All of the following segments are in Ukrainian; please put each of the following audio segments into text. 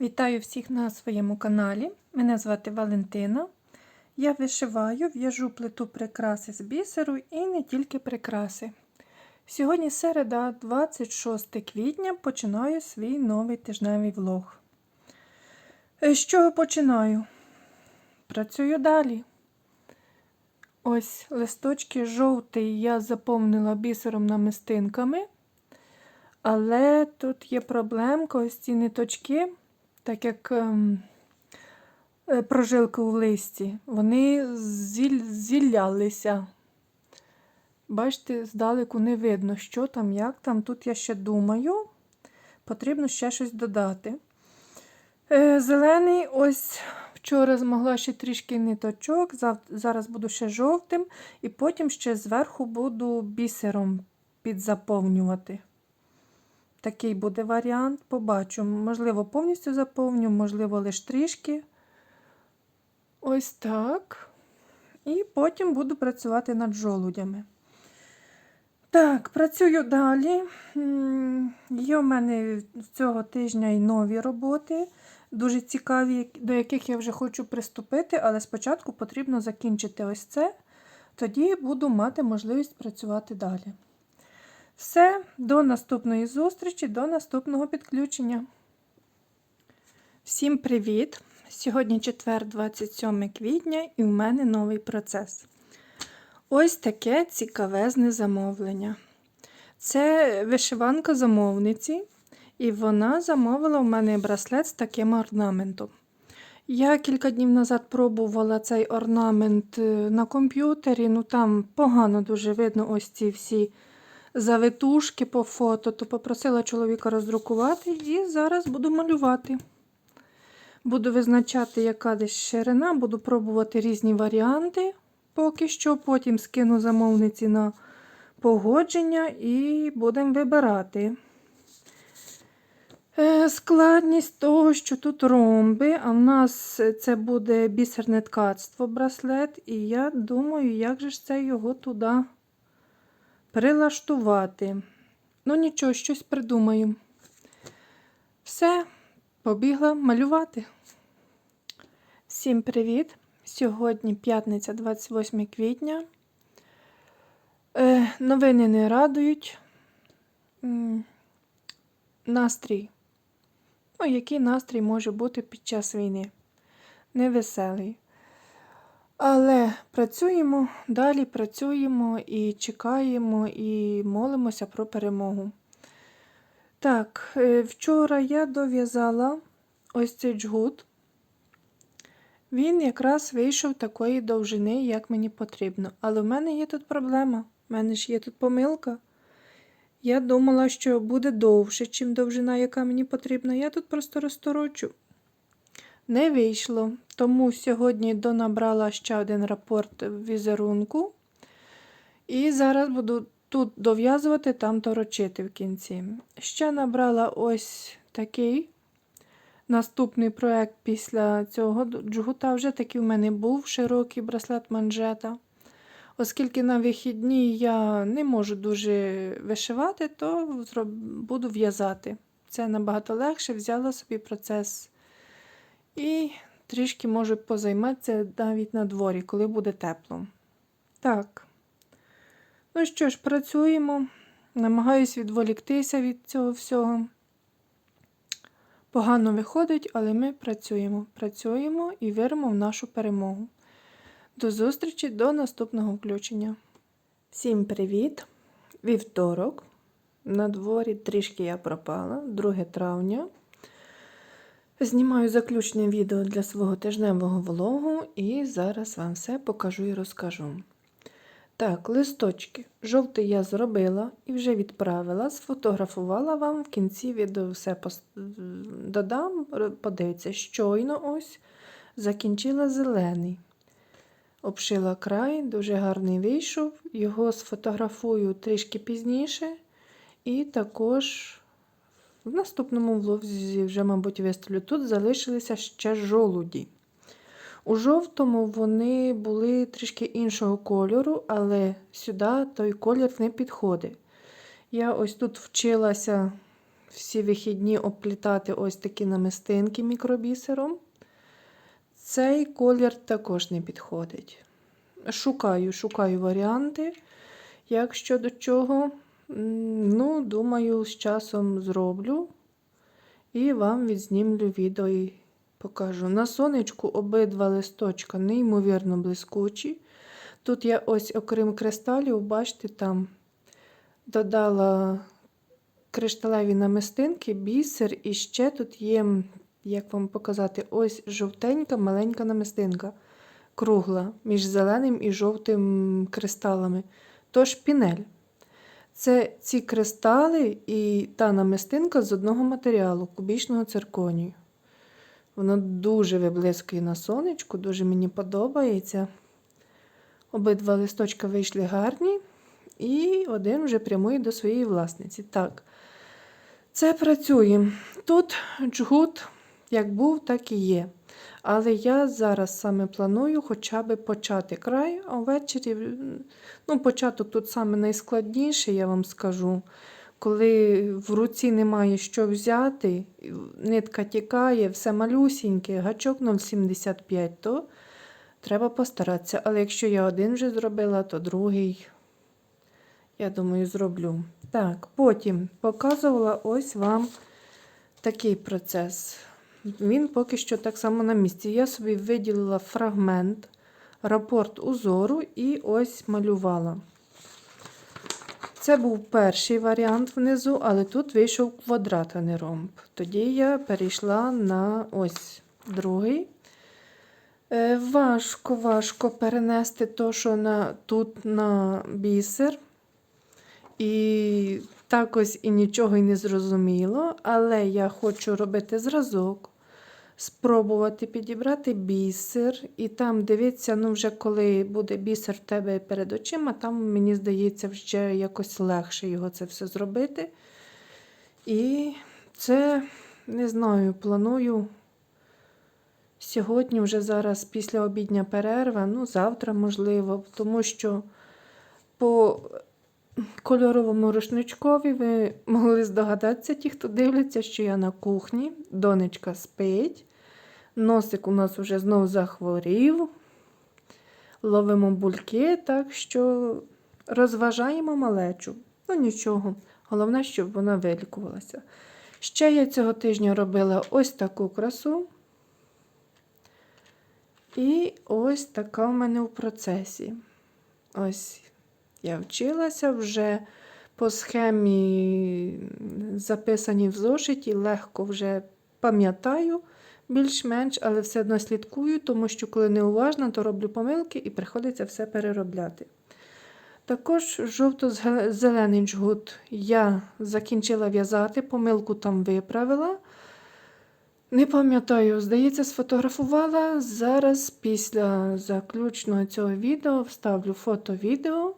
Вітаю всіх на своєму каналі. Мене звати Валентина. Я вишиваю, в'яжу плиту прикраси з бісеру і не тільки прикраси. Сьогодні середа, 26 квітня, починаю свій новий тижневий влог. Е, З чого починаю? Працюю далі. Ось листочки жовтий я заповнила бісером намистинками. Але тут є проблемка, ось ці ниточки, так як ем, е, прожилки у листі, вони зіль, зіллялися. Бачите, здалеку не видно, що там, як там. Тут я ще думаю, потрібно ще щось додати. Е, Зелений, ось вчора змогла ще трішки ниточок, зараз буду ще жовтим, і потім ще зверху буду бісером підзаповнювати. Такий буде варіант. Побачу. Можливо, повністю заповню, можливо, лише трішки. Ось так. І потім буду працювати над жолудями. Так, працюю далі. Є у мене цього тижня і нові роботи, дуже цікаві, до яких я вже хочу приступити, але спочатку потрібно закінчити ось це. Тоді буду мати можливість працювати далі. Все, до наступної зустрічі, до наступного підключення. Всім привіт! Сьогодні четвер, 27 квітня, і в мене новий процес. Ось таке цікавезне замовлення. Це вишиванка замовниці, і вона замовила у мене браслет з таким орнаментом. Я кілька днів назад пробувала цей орнамент е, на комп'ютері, ну там погано дуже видно ось ці всі завитушки по фото, то попросила чоловіка роздрукувати і зараз буду малювати. Буду визначати, яка десь ширина, буду пробувати різні варіанти поки що, потім скину замовниці на погодження і будемо вибирати. Е, Складність того, що тут ромби, а в нас це буде бісерне ткацтво браслет, і я думаю, як же ж це його туди прилаштувати. Ну, нічого, щось придумаю. Все, побігла малювати. Всім привіт! Сьогодні п'ятниця, 28 квітня. Е, новини не радують. Настрій. Ну, який настрій може бути під час війни? Невеселий. Але працюємо, далі працюємо і чекаємо, і молимося про перемогу. Так, е, вчора я дов'язала ось цей джгут. Він якраз вийшов такої довжини, як мені потрібно. Але в мене є тут проблема. В мене ж є тут помилка. Я думала, що буде довше, чим довжина, яка мені потрібна. Я тут просто розторочу. Не вийшло. Тому сьогодні донабрала ще один рапорт в візерунку. І зараз буду тут дов'язувати, там торочити в кінці. Ще набрала ось такий наступний проект після цього джгута. Вже такий в мене був широкий браслет манжета. Оскільки на вихідні я не можу дуже вишивати, то буду в'язати. Це набагато легше, взяла собі процес. І трішки можу позайматися навіть на дворі, коли буде тепло. Так. Ну що ж, працюємо. Намагаюсь відволіктися від цього всього. Погано виходить, але ми працюємо. Працюємо і віримо в нашу перемогу. До зустрічі до наступного включення. Всім привіт! Вівторок. На дворі трішки я пропала, 2 травня. Знімаю заключне відео для свого тижневого влогу і зараз вам все покажу і розкажу. Так, листочки. Жовтий я зробила і вже відправила, сфотографувала вам в кінці відео все додам, подивіться, щойно ось закінчила зелений. Обшила край, дуже гарний вийшов. Його сфотографую трішки пізніше. І також в наступному влозі вже, мабуть, виставлю. Тут залишилися ще жолуді. У жовтому вони були трішки іншого кольору, але сюди той колір не підходить. Я ось тут вчилася всі вихідні оплітати ось такі намистинки мікробісером. Цей колір також не підходить. Шукаю, шукаю варіанти, як щодо чого. Думаю, з часом зроблю і вам відзнімлю відео і покажу. На сонечку обидва листочка неймовірно блискучі. Тут я ось, окрім кристалів, бачите, там додала кришталеві намистинки, бісер, і ще тут є, як вам показати, ось жовтенька маленька намистинка, кругла, між зеленим і жовтим кристалами. Тож пінель. Це ці кристали і та намистинка з одного матеріалу, кубічного цирконію. Воно дуже виблискує на сонечку, дуже мені подобається. Обидва листочка вийшли гарні, і один вже прямує до своєї власниці. Так, це працює. Тут джгут як був, так і є. Але я зараз саме планую хоча б почати край, а ввечері, ну, початок тут саме найскладніший, я вам скажу. Коли в руці немає що взяти, нитка тікає, все малюсіньке, гачок 0,75, то треба постаратися. Але якщо я один вже зробила, то другий, я думаю, зроблю. Так, потім показувала ось вам такий процес. Він поки що так само на місці. Я собі виділила фрагмент, рапорт узору і ось малювала. Це був перший варіант внизу, але тут вийшов квадрат, а не ромб. Тоді я перейшла на ось другий. Е, Важко, важко перенести то, що на, тут на бісер. І так ось і нічого й не зрозуміло, але я хочу робити зразок, спробувати підібрати бісер, і там дивіться, ну вже коли буде бісер в тебе перед очима, там, мені здається, вже якось легше його це все зробити. І це, не знаю, планую сьогодні, вже зараз після обідня перерва, ну, завтра, можливо, тому що по кольоровому рушничкові ви могли здогадатися, ті, хто дивляться, що я на кухні, донечка спить, носик у нас вже знов захворів, ловимо бульки, так що розважаємо малечу. Ну нічого, головне, щоб вона вилікувалася. Ще я цього тижня робила ось таку красу. І ось така в мене в процесі. Ось я вчилася вже по схемі записані в зошиті, легко вже пам'ятаю більш-менш, але все одно слідкую, тому що, коли не уважна, то роблю помилки і приходиться все переробляти. Також жовто-зелений джгут я закінчила в'язати, помилку там виправила. Не пам'ятаю, здається, сфотографувала. Зараз після заключного цього відео вставлю фото-відео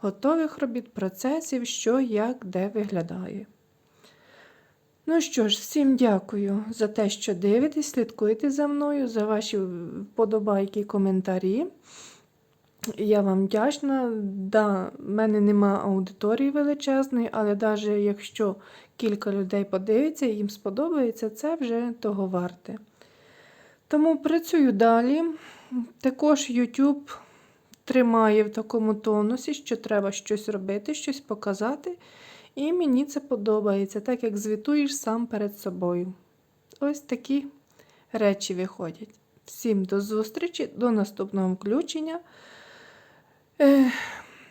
готових робіт, процесів, що, як, де виглядає. Ну що ж, всім дякую за те, що дивитесь, слідкуєте за мною, за ваші вподобайки і коментарі. Я вам вдячна. Да, в мене нема аудиторії величезної, але навіть якщо кілька людей подивиться і їм сподобається, це вже того варте. Тому працюю далі. Також YouTube тримає в такому тонусі, що треба щось робити, щось показати. І мені це подобається, так як звітуєш сам перед собою. Ось такі речі виходять. Всім до зустрічі, до наступного включення.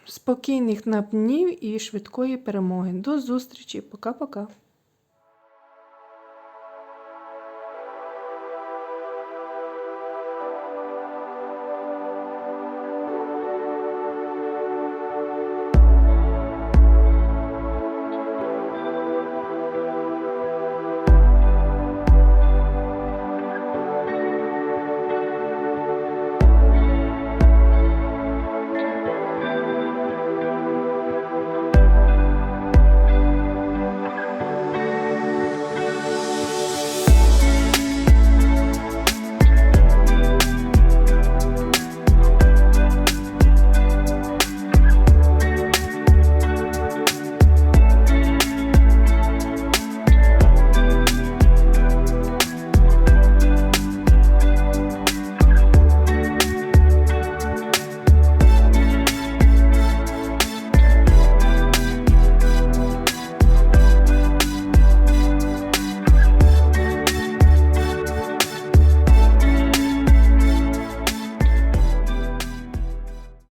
Спокійних напнів і швидкої перемоги. До зустрічі. Пока-пока.